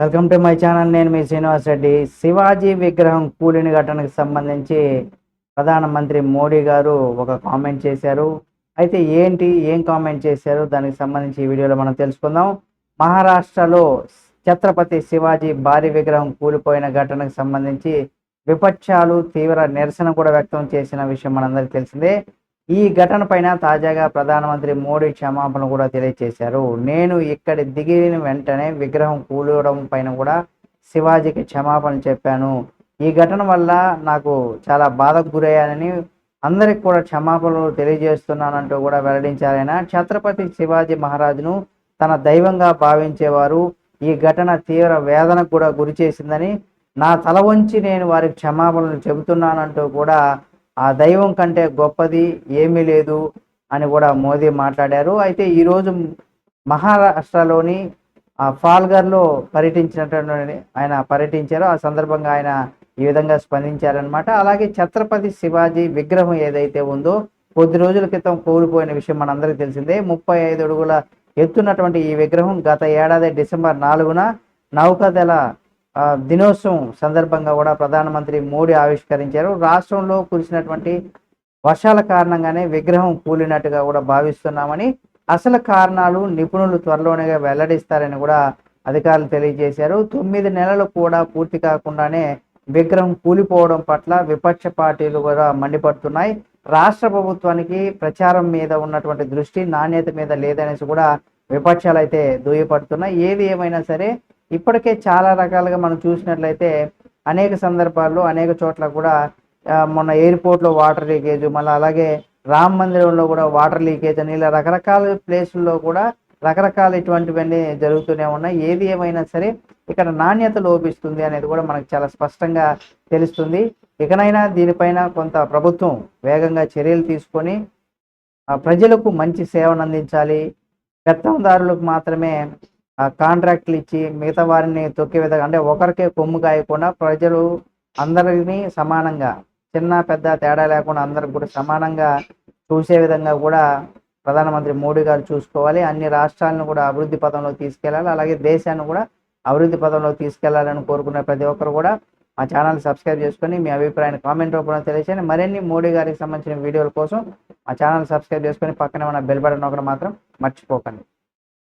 Welcome to my channel నేను మీ శ్రీనివాస్ రెడ్డి. శివాజీ విగ్రహం కూలిన ఘటనకు సంబంధించి ప్రధానమంత్రి మోడీ గారు ఒక కామెంట్ చేశారు. అయితే ఏంటి ఏం కామెంట్ చేశారు దానికి సంబంధించి ఈ వీడియోలో మనం తెలుసుకుందాం. మహారాష్ట్రలో ఛత్రపతి శివాజీ భారీ విగ్రహం కూలిపోయిన ఘటనకు సంబంధించి విపక్షాలు తీవ్ర నిరసన కూడా వ్యక్తం చేసిన విషయం మనందరికీ తెలిసిందే. ఈ ఘటన పైన తాజాగా ప్రధానమంత్రి మోడీ క్షమాపణ కూడా తెలియజేశారు. నేను ఇక్కడ దిగిన వెంటనే విగ్రహం కూలవడం పైన కూడా శివాజీకి క్షమాపణ చెప్పాను. ఈ ఘటన వల్ల నాకు చాలా బాధకు గురయ్యానని అందరికి కూడా క్షమాపణలు తెలియజేస్తున్నానంటూ కూడా వెల్లడించారాయన ఛత్రపతి శివాజీ మహారాజును తన దైవంగా భావించేవారు. ఈ ఘటన తీవ్ర వేదనకు కూడా గురి చేసిందని నా తల వంచి నేను వారికి క్షమాపణలు చెబుతున్నానంటూ కూడా ఆ దైవం కంటే గొప్పది ఏమీ లేదు అని కూడా మోదీ మాట్లాడారు. అయితే ఈరోజు మహారాష్ట్రలోని ఆ ఫాల్గర్లో పర్యటించినటువంటి ఆయన పర్యటించారు. ఆ సందర్భంగా ఆయన ఈ విధంగా స్పందించారనమాట అలాగే ఛత్రపతి శివాజీ విగ్రహం ఏదైతే ఉందో కొద్ది రోజుల క్రితం కోల్పోయిన విషయం మనందరికీ తెలిసిందే. ముప్పై ఐదు అడుగుల ఎత్తున్నటువంటి ఈ విగ్రహం గత ఏడాది డిసెంబర్ నాలుగున నౌకాదళ దినోత్సవం సందర్భంగా కూడా ప్రధానమంత్రి మోడీ ఆవిష్కరించారు. రాష్ట్రంలో కురిసినటువంటి వర్షాల కారణంగానే విగ్రహం కూలినట్టుగా కూడా భావిస్తున్నామని అసలు కారణాలు నిపుణులు త్వరలోనే వెల్లడిస్తారని కూడా అధికారులు తెలియజేశారు. తొమ్మిది నెలలు కూడా పూర్తి కాకుండానే విగ్రహం కూలిపోవడం పట్ల విపక్ష పార్టీలు కూడా మండిపడుతున్నాయి. రాష్ట్ర ప్రభుత్వానికి ప్రచారం మీద ఉన్నటువంటి దృష్టి నాణ్యత మీద లేదనేసి కూడా విపక్షాలు అయితే దుయ్యపడుతున్నాయి ఏది ఏమైనా సరే ఇప్పటికే చాలా రకాలుగా మనం చూసినట్లయితే అనేక సందర్భాల్లో అనేక చోట్ల కూడా మొన్న ఎయిర్పోర్ట్లో వాటర్ లీకేజ్ మళ్ళీ అలాగే రామ్ మందిరంలో కూడా వాటర్ లీకేజ్ అని ఇలా రకరకాల ప్లేసుల్లో కూడా రకరకాల ఇటువంటివన్నీ జరుగుతూనే ఉన్నాయి. ఏది ఏమైనా సరే ఇక్కడ నాణ్యత లోపిస్తుంది అనేది కూడా మనకు చాలా స్పష్టంగా తెలుస్తుంది. ఇకనైనా దీనిపైన కొంత ప్రభుత్వం వేగంగా చర్యలు తీసుకొని ప్రజలకు మంచి సేవను అందించాలి. పెత్తందారులకు మాత్రమే కాంట్రాక్ట్లు ఇచ్చి మిగతా వారిని తొక్కే విధంగా అంటే ఒకరికే కొమ్ము కాయకుండా ప్రజలు అందరినీ సమానంగా చిన్న పెద్ద తేడా లేకుండా అందరికి కూడా సమానంగా చూసే విధంగా కూడా ప్రధానమంత్రి మోడీ గారు చూసుకోవాలి. అన్ని రాష్ట్రాలను కూడా అభివృద్ధి పదంలో తీసుకెళ్ళాలి. అలాగే దేశాన్ని కూడా అభివృద్ధి పదంలో తీసుకెళ్ళాలని కోరుకునే ప్రతి ఒక్కరు కూడా మా ఛానల్ సబ్స్క్రైబ్ చేసుకొని మీ అభిప్రాయాన్ని కామెంట్ రూపంలో తెలియజేయండి మరిన్ని మోడీ గారికి సంబంధించిన వీడియోల కోసం మా ఛానల్ సబ్స్క్రైబ్ చేసుకొని పక్కనే ఉన్న బెల్ బటన్ ఒకటి మాత్రం మర్చిపోకండి.